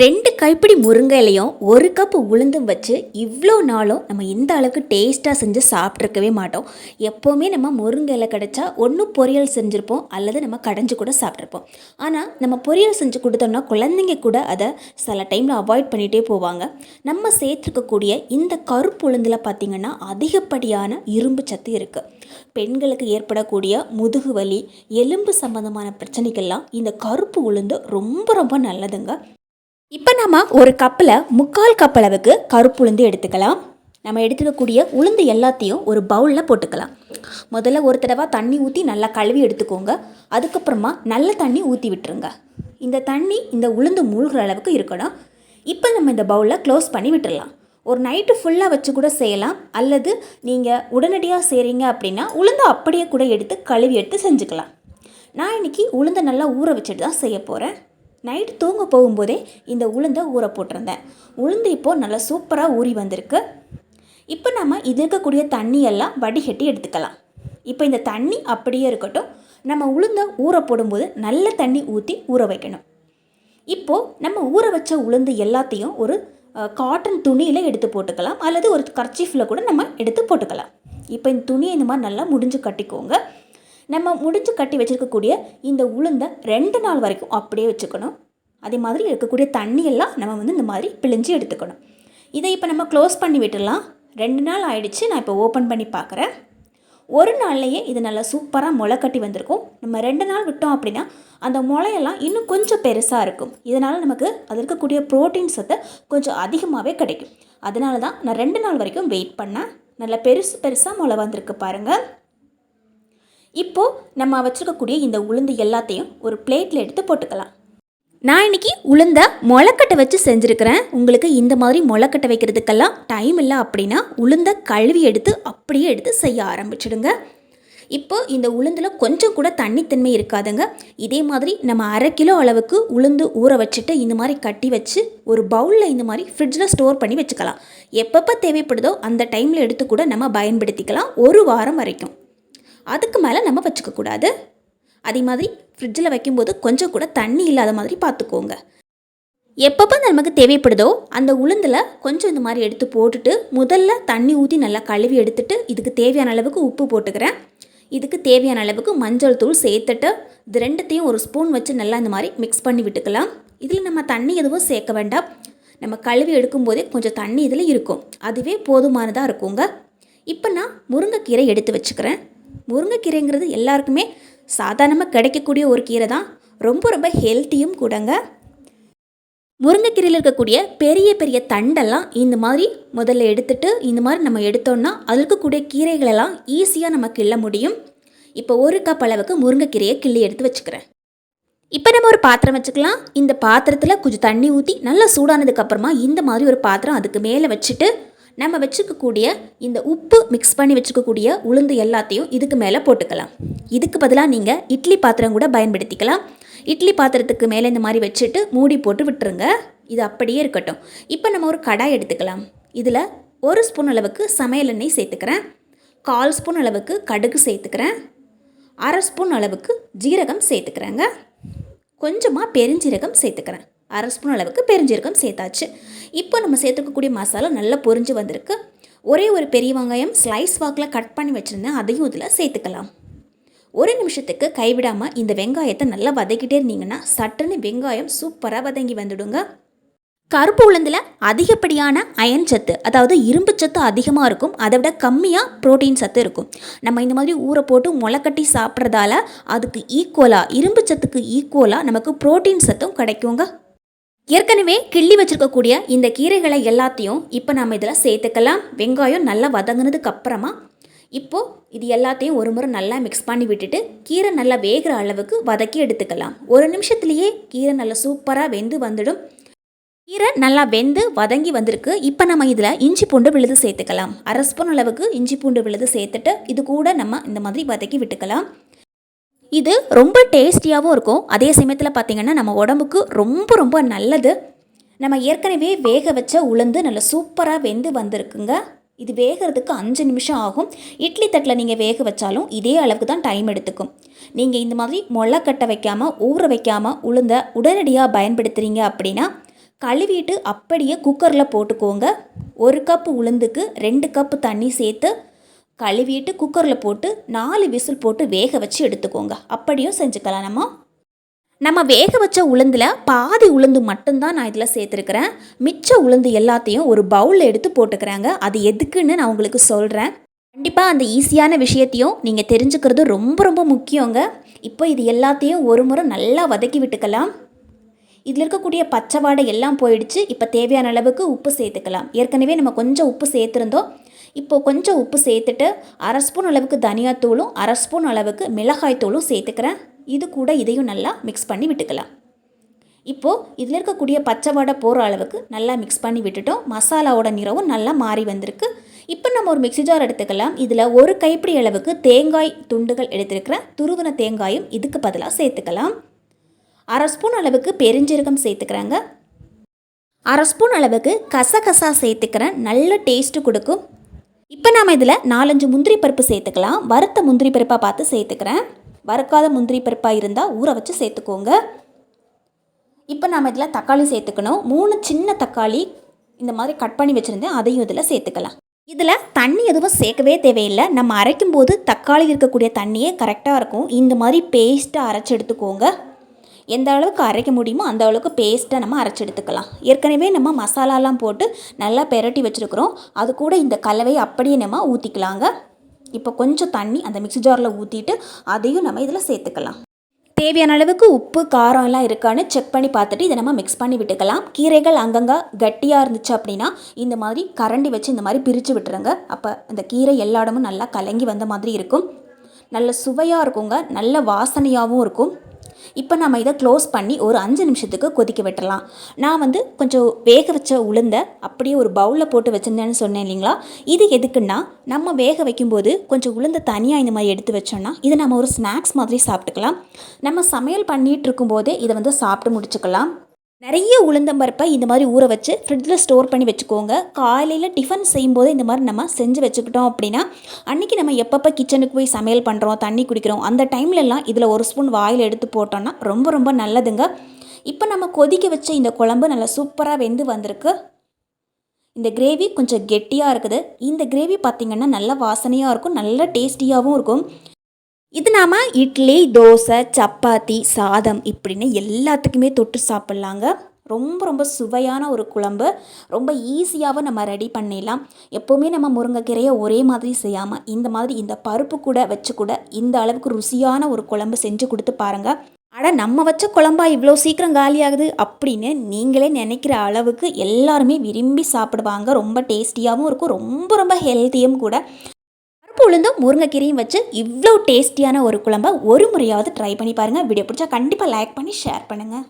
ரெண்டு கைப்பிடி முருங்கை இலையும் ஒரு கப் உளுந்தும் வச்சு இவ்வளோ நாளும் நம்ம இந்த அளவுக்கு டேஸ்ட்டாக செஞ்சு சாப்பிட்ருக்கவே மாட்டோம். எப்போவுமே நம்ம முருங்கை இலை கிடச்சா ஒன்று பொரியல் செஞ்சுருப்போம் அல்லது நம்ம கடைஞ்சு கூட சாப்பிட்ருப்போம் ஆனால் நம்ம பொரியல் செஞ்சு கொடுத்தோம்னா குழந்தைங்க கூட அதை சில டைமில் அவாய்ட் பண்ணிகிட்டே போவாங்க. நம்ம சேர்த்துருக்கக்கூடிய இந்த கருப்பு உளுந்தில் பார்த்திங்கன்னா அதிகப்படியான இரும்பு சத்து இருக்குது பெண்களுக்கு ஏற்படக்கூடிய முதுகு வலி எலும்பு சம்பந்தமான பிரச்சனைக்கெல்லாம் இந்த கருப்பு உளுந்து ரொம்ப ரொம்ப நல்லதுங்க. இப்போ நம்ம ஒரு கப்பில் முக்கால் கப் அளவுக்கு கருப்பு உளுந்து எடுத்துக்கலாம். நம்ம எடுத்துக்கக்கூடிய உளுந்து எல்லாத்தையும் ஒரு பவுலில் போட்டுக்கலாம். முதல்ல ஒரு தடவை தண்ணி ஊற்றி நல்லா கழுவி எடுத்துக்கோங்க. அதுக்கப்புறமா நல்ல தண்ணி ஊற்றி விட்டுருங்க. இந்த தண்ணி இந்த உளுந்து மூழ்கிற அளவுக்கு இருக்கணும். இப்போ நம்ம இந்த பவுலில் க்ளோஸ் பண்ணி விட்டுடலாம் ஒரு நைட்டு ஃபுல்லாக வச்சு கூட செய்யலாம். அல்லது நீங்கள் உடனடியாக செய்கிறீங்க அப்படின்னா உளுந்து அப்படியே கூட எடுத்து கழுவி எடுத்து செஞ்சுக்கலாம். நான் இன்றைக்கி உளுந்தை நல்லா ஊற வச்சுட்டு தான் செய்ய போகிறேன் நைட்டு தூங்க போகும்போதே இந்த உளுந்தை ஊற போட்டிருந்தேன். உளுந்து இப்போது நல்லா சூப்பராக ஊறி வந்திருக்கு. இப்போ நம்ம இது இருக்கக்கூடிய தண்ணியெல்லாம் வடிகட்டி எடுத்துக்கலாம். இப்போ இந்த தண்ணி அப்படியே இருக்கட்டும். நம்ம உளுந்தை ஊற போடும்போது நல்ல தண்ணி ஊற்றி ஊற வைக்கணும். இப்போது நம்ம ஊற வச்ச உளுந்து எல்லாத்தையும் ஒரு காட்டன் துணியில் எடுத்து போட்டுக்கலாம். அல்லது ஒரு கர்ச்சீஃபில் கூட நம்ம எடுத்து போட்டுக்கலாம். இப்போ இந்த துணியை இந்த மாதிரி நல்லா முடிஞ்சு கட்டிக்கோங்க. நம்ம முடிஞ்சு கட்டி வச்சுருக்கக்கூடிய இந்த உளுந்தை ரெண்டு நாள் வரைக்கும் அப்படியே வச்சுக்கணும். அதே மாதிரி இருக்கக்கூடிய தண்ணியெல்லாம் நம்ம வந்து இந்த மாதிரி பிழிஞ்சு எடுத்துக்கணும். இதை இப்போ நம்ம க்ளோஸ் பண்ணி விட்டுடலாம். ரெண்டு நாள் ஆயிடுச்சு நான் இப்போ ஓப்பன் பண்ணி பார்க்குறேன். ஒரு நாள்லையே இது நல்லா சூப்பராக முளை கட்டி வந்திருக்கும். நம்ம ரெண்டு நாள் விட்டோம் அப்படின்னா அந்த முளையெல்லாம் இன்னும் கொஞ்சம் பெருசாக இருக்கும். இதனால் நமக்கு அது இருக்கக்கூடிய ப்ரோட்டீன் சத்து கொஞ்சம் அதிகமாகவே கிடைக்கும். அதனால தான் நான் ரெண்டு நாள் வரைக்கும் வெயிட் பண்ணேன். நல்லா பெருசு பெருசாக முளை வந்திருக்கு பாருங்கள் இப்போது நம்ம வச்சுருக்கக்கூடிய இந்த உளுந்து எல்லாத்தையும் ஒரு பிளேட்டில் எடுத்து போட்டுக்கலாம். நான் இன்னைக்கு உளுந்த முளைக்கட்டை வச்சு செஞ்சுருக்கிறேன். உங்களுக்கு இந்த மாதிரி முளைக்கட்டை வைக்கிறதுக்கெல்லாம் டைம் இல்லை அப்படின்னா உளுந்த கழுவி எடுத்து அப்படியே எடுத்து செய்ய ஆரம்பிச்சிடுங்க. இப்போ இந்த உளுந்தில் கொஞ்சம் கூட தண்ணித்தன்மை இருக்காதுங்க. இதே மாதிரி நம்ம அரை கிலோ அளவுக்கு உளுந்து ஊற வச்சுட்டு இந்த மாதிரி கட்டி வச்சு ஒரு பவுலில் இந்த மாதிரி ஃப்ரிட்ஜில் ஸ்டோர் பண்ணி வச்சுக்கலாம். எப்பப்போ தேவைப்படுதோ அந்த டைமில் எடுத்து கூட நம்ம பயன்படுத்திக்கலாம். ஒரு வாரம் வரைக்கும். அதுக்கு மேலே நம்ம வச்சுக்கக்கூடாது அதே மாதிரி ஃப்ரிட்ஜில் வைக்கும்போது கொஞ்சம் கூட தண்ணி இல்லாத மாதிரி பார்த்துக்கோங்க எப்பப்போ நமக்கு தேவைப்படுதோ அந்த உளுந்தில் கொஞ்சம் இந்த மாதிரி எடுத்து போட்டுட்டு முதல்ல தண்ணி ஊற்றி நல்லா கழுவி எடுத்துட்டு இதுக்கு தேவையான அளவுக்கு உப்பு போட்டுக்கிறேன். இதுக்கு தேவையான அளவுக்கு மஞ்சள் தூள் சேர்த்துட்டு இது ரெண்டுத்தையும் ஒரு ஸ்பூன் வச்சு நல்லா இந்த மாதிரி மிக்ஸ் பண்ணி விட்டுக்கலாம். இதில் நம்ம தண்ணி எதுவும் சேர்க்க வேண்டாம். நம்ம கழுவி எடுக்கும்போதே கொஞ்சம் தண்ணி இதில் இருக்கும். அதுவே போதுமானதாக இருக்குங்க. இப்போ நான் முருங்கைக்கீரை எடுத்து வச்சுக்கிறேன். முருங்கைக்கீரைங்கிறது எல்லாருக்குமே சாதாரணமாக கிடைக்கக்கூடிய ஒரு கீரை தான். ரொம்ப ரொம்ப ஹெல்த்தியும் கூடங்க. முருங்கைக்கீரையில் இருக்கக்கூடிய பெரிய பெரிய தண்டெல்லாம் இந்த மாதிரி முதல்ல எடுத்துட்டு இந்த மாதிரி நம்ம எடுத்தோம்னா அதில் இருக்கக்கூடிய கீரைகளெல்லாம் ஈஸியாக நம்ம கிள்ள முடியும். இப்போ ஒரு கப் அளவுக்கு முருங்கைக்கீரையை கிள்ளி எடுத்து வச்சுக்கிறேன். இப்போ நம்ம ஒரு பாத்திரம் வச்சுக்கலாம். இந்த பாத்திரத்தில் கொஞ்சம் தண்ணி ஊற்றி நல்லா சூடானதுக்கப்புறமா இந்த மாதிரி ஒரு பாத்திரம் அதுக்கு மேலே வச்சுட்டு நம்ம வச்சுக்கக்கூடிய இந்த உப்பு மிக்ஸ் பண்ணி வச்சுக்கக்கூடிய உளுந்து எல்லாத்தையும் இதுக்கு மேலே போட்டுக்கலாம். இதுக்கு பதிலாக நீங்கள் இட்லி பாத்திரம் கூட பயன்படுத்திக்கலாம். இட்லி பாத்திரத்துக்கு மேலே இந்த மாதிரி வச்சுட்டு மூடி போட்டு விட்டுருங்க. இது அப்படியே இருக்கட்டும். இப்போ நம்ம ஒரு கடாய் எடுத்துக்கலாம். இதில் ஒரு ஸ்பூன் அளவுக்கு சமையல் எண்ணெய் சேர்த்துக்கிறேன். கால் ஸ்பூன் அளவுக்கு கடுகு சேர்த்துக்கிறேன். அரை ஸ்பூன் அளவுக்கு ஜீரகம் சேர்த்துக்கிறேங்க. கொஞ்சமாக பெருஞ்சீரகம் சேர்த்துக்கிறேன். அரை ஸ்பூன் அளவுக்கு பெருஞ்சீரகம் சேர்த்தாச்சு. இப்போ நம்ம சேர்த்துக்கக்கூடிய மசாலா நல்லா பொரிஞ்சு வந்திருக்கு. ஒரே ஒரு பெரிய வெங்காயம் ஸ்லைஸ் வாக்கில் கட் பண்ணி வச்சுருந்தேன். அதையும் இதில் சேர்த்துக்கலாம். ஒரு நிமிஷத்துக்கு கைவிடாமல் இந்த வெங்காயத்தை நல்லா வதக்கிட்டே இருந்தீங்கன்னா சட்டுன்னு வெங்காயம் சூப்பராக வதங்கி வந்துடுங்க. கருப்பு உளுந்தில் அதிகப்படியான அயன் சத்து அதாவது இரும்பு சத்து அதிகமாக இருக்கும். அதை விட கம்மியாக புரோட்டீன் சத்து இருக்கும். நம்ம இந்த மாதிரி ஊற போட்டு முளைக்கட்டி சாப்பிட்றதால அதுக்கு ஈக்குவலாக இரும்பு சத்துக்கு ஈக்குவலாக நமக்கு புரோட்டீன் சத்தும் கிடைக்குங்க. ஏற்கனவே கிள்ளி வச்சுருக்கக்கூடிய இந்த கீரைகளை எல்லாத்தையும் இப்போ நம்ம இதில் சேர்த்துக்கலாம். வெங்காயம் நல்லா வதங்கினதுக்கு அப்புறமா இப்போது இது எல்லாத்தையும் ஒரு முறை நல்லா மிக்ஸ் பண்ணி விட்டுட்டு கீரை நல்லா வேகிற அளவுக்கு வதக்கி எடுத்துக்கலாம். ஒரு நிமிஷத்துலேயே கீரை நல்லா சூப்பராக வெந்து வந்துடும். கீரை நல்லா வெந்து வதங்கி வந்திருக்கு. இப்போ நம்ம இதில் இஞ்சி பூண்டு விழுது சேர்த்துக்கலாம். அரை ஸ்பூன் அளவுக்கு இஞ்சி பூண்டு விழுது சேர்த்துட்டு இது கூட நம்ம இந்த மாதிரி வதக்கி விட்டுக்கலாம். இது ரொம்ப டேஸ்டியாகவும் இருக்கும். அதே சமயத்தில் பார்த்திங்கன்னா நம்ம உடம்புக்கு ரொம்ப ரொம்ப நல்லது. நம்ம ஏற்கனவே வேக வச்ச உளுந்து நல்லா சூப்பராக வெந்து வந்திருக்குங்க. இது வேகிறதுக்கு அஞ்சு நிமிஷம் ஆகும். இட்லி தட்டில் நீங்கள் வேக வச்சாலும் இதே அளவுக்கு தான் டைம் எடுத்துக்கும். நீங்கள் இந்த மாதிரி மொளக்கட்டை கட்ட வைக்காமல் ஊற வைக்காமல் உளுந்த உடனடியாக பயன்படுத்துகிறீங்க அப்படின்னா கழுவிட்டு அப்படியே குக்கரில் போட்டுக்கோங்க. ஒரு கப்பு உளுந்துக்கு ரெண்டு கப்பு தண்ணி சேர்த்து கழுவிட்டு குக்கரில் போட்டு நாலு விசில் போட்டு வேக வச்சு எடுத்துக்கோங்க. அப்படியும் செஞ்சுக்கலாம் நம்ம. நம்ம வேக வச்ச உளுந்தில் பாதி உளுந்து மட்டும்தான் நான் இதில் சேர்த்துருக்கிறேன். மிச்ச உளுந்து எல்லாத்தையும் ஒரு பவுலில் எடுத்து போட்டுக்கிறாங்க. அது எதுக்குன்னு நான் உங்களுக்கு சொல்கிறேன் கண்டிப்பாக அந்த ஈஸியான விஷயத்தையும் நீங்கள் தெரிஞ்சுக்கிறது ரொம்ப ரொம்ப முக்கியங்க. இப்போ இது எல்லாத்தையும் ஒரு முறை நல்லா வதக்கி விட்டுக்கலாம். இதில் இருக்கக்கூடிய பச்சை வாடை எல்லாம் போயிடுச்சு. இப்போ தேவையான அளவுக்கு உப்பு சேர்த்துக்கலாம். ஏற்கனவே நம்ம கொஞ்சம் உப்பு சேர்த்துருந்தோம். இப்போது கொஞ்சம் உப்பு சேர்த்துட்டு அரை ஸ்பூன் அளவுக்கு தனியாத்தூளும் அரை ஸ்பூன் அளவுக்கு மிளகாய் தூளும் சேர்த்துக்கிறேன். இது கூட இதையும் நல்லா மிக்ஸ் பண்ணி விட்டுக்கலாம். இப்போது இதில் இருக்கக்கூடிய பச்சை வடை போகிற அளவுக்கு நல்லா மிக்ஸ் பண்ணி விட்டுட்டோம். மசாலாவோட நிறவும் நல்லா மாறி வந்திருக்கு. இப்போ நம்ம ஒரு மிக்ஸி ஜார் எடுத்துக்கலாம். இதில் ஒரு கைப்பிடி அளவுக்கு தேங்காய் துண்டுகள் எடுத்துருக்கிறேன். துருவின தேங்காயும் இதுக்கு பதிலாக சேர்த்துக்கலாம். அரை ஸ்பூன் அளவுக்கு பெருஞ்சீரகம் சேர்த்துக்கிறாங்க. அரை ஸ்பூன் அளவுக்கு கசகசா சேர்த்துக்கிறேன். நல்ல டேஸ்ட்டு கொடுக்கும். இப்போ நாம் இதில் நாலஞ்சு முந்திரி பருப்பு சேர்த்துக்கலாம். வறுத்த முந்திரி பருப்பாக பார்த்து சேர்த்துக்கிறேன். வறுக்காத முந்திரி பருப்பாக இருந்தால் ஊற வச்சு சேர்த்துக்கோங்க. இப்போ நாம் இதில் தக்காளி சேர்த்துக்கணும். மூணு சின்ன தக்காளி இந்த மாதிரி கட் பண்ணி வச்சுருந்தேன். அதையும் இதில் சேர்த்துக்கலாம். இதில் தண்ணி எதுவும் சேர்க்கவே தேவையில்லை. நம்ம அரைக்கும் போது தக்காளி இருக்கக்கூடிய தண்ணியே கரெக்டாக இருக்கும். இந்த மாதிரி பேஸ்ட்டாக அரைச்சி எடுத்துக்கோங்க. எந்த அளவுக்கு அரைக்க முடியுமோ அந்த அளவுக்கு பேஸ்ட்டை நம்ம அரைச்சி எடுத்துக்கலாம் ஏற்கனவே நம்ம மசாலாலாம் போட்டு நல்லா பெரட்டி வச்சுருக்குறோம். அது கூட இந்த கலவையை அப்படியே நம்ம ஊற்றிக்கலாங்க இப்போ கொஞ்சம் தண்ணி அந்த மிக்ஸி ஜாரில் ஊற்றிட்டு அதையும் நம்ம இதில் சேர்த்துக்கலாம். தேவையான அளவுக்கு உப்பு காரம் எல்லாம் இருக்கான்னு செக் பண்ணி பார்த்துட்டு இதை நம்ம மிக்ஸ் பண்ணி விட்டுக்கலாம். கீரைகள் அங்கங்கே கட்டியாக இருந்துச்சு அப்படின்னா இந்த மாதிரி கரண்டி வச்சு இந்த மாதிரி பிரித்து விட்டுருங்க. அப்போ இந்த கீரை எல்லா இடமும் நல்லா கலங்கி வந்த மாதிரி இருக்கும். நல்ல சுவையாக இருக்குங்க. நல்ல வாசனையாகவும் இருக்கும். இப்போ நம்ம இதை க்ளோஸ் பண்ணி ஒரு அஞ்சு நிமிஷத்துக்கு கொதிக்க விட்டுடலாம் நான் வந்து கொஞ்சம் வேக வச்ச உளுந்த அப்படியே ஒரு பவுலில் போட்டு வச்சுருந்தேன்னு சொன்னேன் இல்லைங்களா? இது எதுக்குன்னா நம்ம வேக வைக்கும்போது கொஞ்சம் உளுந்த தனியாக இந்த மாதிரி எடுத்து வச்சோன்னா இதை நம்ம ஒரு ஸ்நாக்ஸ் மாதிரி சாப்பிட்டுக்கலாம். நம்ம சமையல் பண்ணிகிட்டு இருக்கும்போதே இதை வந்து சாப்பிட்டு முடிச்சுக்கலாம். நிறைய உளுந்தம்பருப்பை இந்த மாதிரி ஊற வச்சு ஃப்ரிட்ஜில் ஸ்டோர் பண்ணி வச்சுக்கோங்க. காலையில் டிஃபன் செய்யும்போது இந்த மாதிரி நம்ம செஞ்சு வச்சுக்கிட்டோம் அப்படின்னா அன்றைக்கி நம்ம எப்பப்போ கிச்சனுக்கு போய் சமையல் பண்ணுறோம் தண்ணி குடிக்கிறோம் அந்த டைம்லலாம் இதில் ஒரு ஸ்பூன் வாயில் எடுத்து போட்டோன்னா ரொம்ப ரொம்ப நல்லதுங்க. இப்போ நம்ம கொதிக்க வச்ச இந்த குழம்பு நல்லா சூப்பராக வெந்து வந்திருக்கு. இந்த கிரேவி கொஞ்சம் கெட்டியாக இருக்குது. இந்த கிரேவி பார்த்திங்கன்னா நல்ல வாசனையாக இருக்கும் நல்ல டேஸ்டியாகவும் இருக்கும். இது நாம் இட்லி தோசை சப்பாத்தி சாதம் இப்படின்னு எல்லாத்துக்குமே தொட்டு சாப்பிட்லாங்க. ரொம்ப ரொம்ப சுவையான ஒரு குழம்பு. ரொம்ப ஈஸியாகவும் நம்ம ரெடி பண்ணிடலாம். எப்போவுமே நம்ம முருங்கைக்கீரையை ஒரே மாதிரி செய்யாமல் இந்த மாதிரி இந்த பருப்பு கூட வச்சு கூட இந்த அளவுக்கு ருசியான ஒரு குழம்பு செஞ்சு கொடுத்து பாருங்கள் அட நம்ம வச்ச குழம்பா இவ்வளோ சீக்கிரம் காலியாகுது அப்படின்னு நீங்களே நினைக்கிற அளவுக்கு எல்லாருமே விரும்பி சாப்பிடுவாங்க. ரொம்ப டேஸ்டியாகவும் இருக்கும். ரொம்ப ரொம்ப ஹெல்த்தியும் கூட. பருப்பு உளுந்தும் முருங்கைக்கீரையும் வச்சு இவ்வளோ டேஸ்டியான ஒரு குழம்ப ஒரு முறையாவது ட்ரை பண்ணி பாருங்கள் வீடியோ பிடிச்சா கண்டிப்பாக லைக் பண்ணி ஷேர் பண்ணுங்கள்